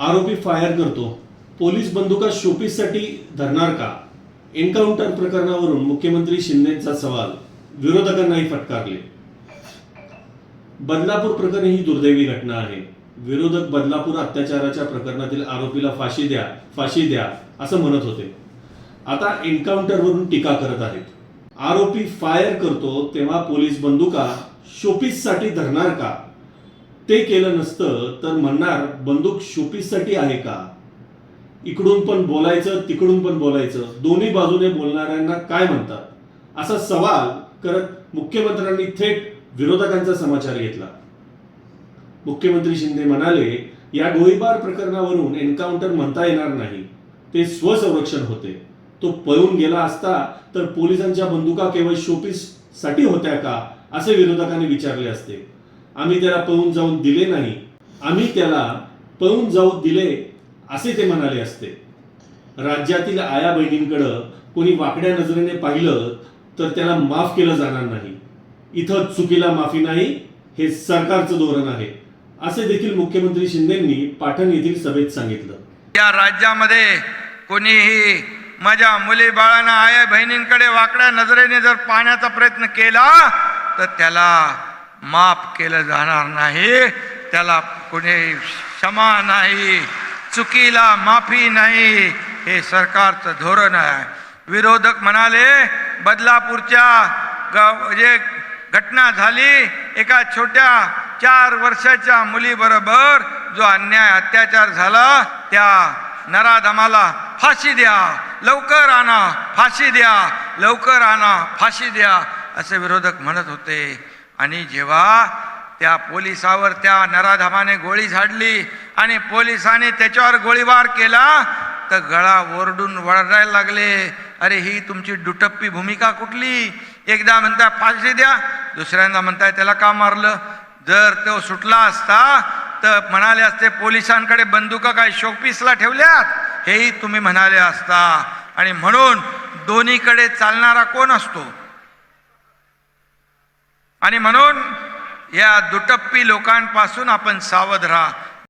आरोपी फायर करतो. पोलीस बंदुका शोपीससाठी धरणार का? एन्काउंटर प्रकरणावरून मुख्यमंत्री शिंदेचा सवाल विरोधकांनाही फटकारले. बदलापूर प्रकरण ही दुर्दैवी घटना आहे. विरोधक बदलापूर अत्याचाराच्या प्रकरणातील आरोपीला फाशी द्या फाशी द्या असं म्हणत होते. आता एन्काउंटरवरून टीका करत आहेत. आरोपी फायर करतो तेव्हा पोलीस बंदुका शोपीससाठी धरणार का? ते केलं नसतं तर म्हणणार बंदूक शोपीससाठी आहे का? इकडून पण बोलायचं तिकडून पण बोलायचं. दोन्ही बाजूने बोलणाऱ्यांना काय म्हणतात? असा सवाल करत मुख्यमंत्र्यांनी थेट विरोधकांचा समाचार घेतला. मुख्यमंत्री शिंदे म्हणाले या गोळीबार प्रकरणावरून एन्काउंटर म्हणता येणार नाही. ते स्वसंरक्षण होते. तो पळून गेला असता तर पोलिसांच्या बंदुका केवळ शोपीससाठी होत्या का? असे विरोधकांनी विचारले असते. आम्ही त्याला पळून जाऊन दिले नाही. आम्ही त्याला पळून जाऊ दिले असे ते म्हणाले असते. राज्यातील आया बहिणींकडं कोणी वाकड्या नजरेने पाहिलं तर त्याला माफ केलं जाणार नाही. इथं चुकीला माफी नाही हे सरकारचं धोरण आहे. असे देखील मुख्यमंत्री शिंदेंनी पाटण येथील सभेत सांगितलं. या राज्यामध्ये कोणीही माझ्या मुली बाळांना आया बहिणींकडे वाकड्या नजरेने जर पाहण्याचा प्रयत्न केला तर त्याला माफ केलं जाणार नाही. त्याला कुणी क्षमा नाही चुकीला माफी नाही. हे सरकारचं धोरण आहे. विरोधक म्हणाले बदलापूरच्या ग जे घटना झाली एका छोट्या चार वर्षाच्या मुलीबरोबर जो अन्याय अत्याचार झाला त्या नराधमाला फाशी द्या लवकर आणा फाशी द्या लवकर आणा फाशी द्या असे विरोधक म्हणत होते. आणि जेव्हा त्या पोलिसावर त्या नराधमाने गोळी झाडली आणि पोलिसाने त्याच्यावर गोळीबार केला तर गळा ओरडून वरडायला लागले. अरे ही तुमची दुटप्पी भूमिका कुठली? एकदा म्हणताय फाशी द्या. दुसऱ्यांदा म्हणताय त्याला का मारलं? जर तो सुटला असता तर म्हणाले असते पोलिसांकडे बंदुका काय शोपीसला ठेवल्यात? हेही तुम्ही म्हणाले असता. आणि म्हणून दोन्हीकडे चालणारा कोण असतो? आणि म्हणून या दुटप्पी लोकांपासून आपण सावध राहा.